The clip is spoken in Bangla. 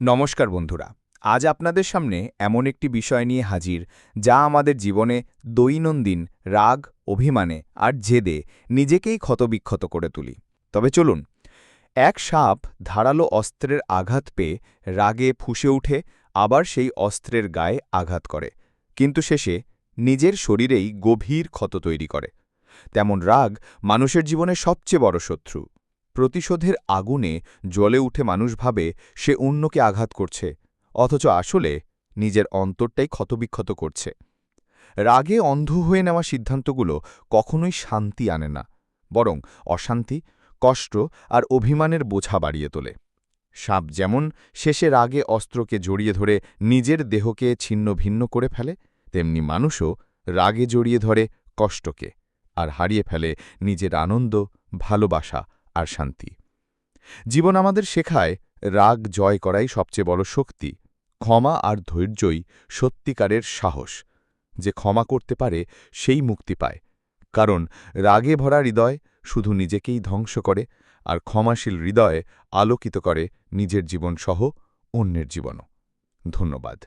নমস্কার বন্ধুরা, আজ আপনাদের সামনে এমন একটি বিষয় নিয়ে হাজির, যা আমাদের জীবনে দৈনন্দিন রাগ, অভিমানে আর জেদে নিজেকেই ক্ষতবিক্ষত করে তুলি। তবে চলুন, এক সাপ ধারালো অস্ত্রের আঘাত পেয়ে রাগে ফুসে উঠে আবার সেই অস্ত্রের গায়ে আঘাত করে, কিন্তু শেষে নিজের শরীরেই গভীর ক্ষত তৈরি করে। তেমন রাগ মানুষের জীবনে সবচেয়ে বড় শত্রু। প্রতিশোধের আগুনে জ্বলে উঠে মানুষ ভাবে সে অন্যকে আঘাত করছে, অথচ আসলে নিজের অন্তরটাই ক্ষতবিক্ষত করছে। রাগে অন্ধ হয়ে নেওয়া সিদ্ধান্তগুলো কখনোই শান্তি আনে না, বরং অশান্তি, কষ্ট আর অভিমানের বোঝা বাড়িয়ে তোলে। সাপ যেমন শেষে রাগে অস্ত্রকে জড়িয়ে ধরে নিজের দেহকে ছিন্ন ভিন্ন করে ফেলে, তেমনি মানুষও রাগে জড়িয়ে ধরে কষ্টকে, আর হারিয়ে ফেলে নিজের আনন্দ, ভালোবাসা আর শান্তি। জীবন আমাদের শেখায়, রাগ জয় করাই সবচেয়ে বড় শক্তি। ক্ষমা আর ধৈর্যই সত্যিকারের সাহস। যে ক্ষমা করতে পারে, সেই মুক্তি পায়। কারণ, রাগে ভরা হৃদয় শুধু নিজেকেই ধ্বংস করে, আর ক্ষমাশীল হৃদয়ে আলোকিত করে নিজের জীবনসহ অন্যের জীবনও। ধন্যবাদ।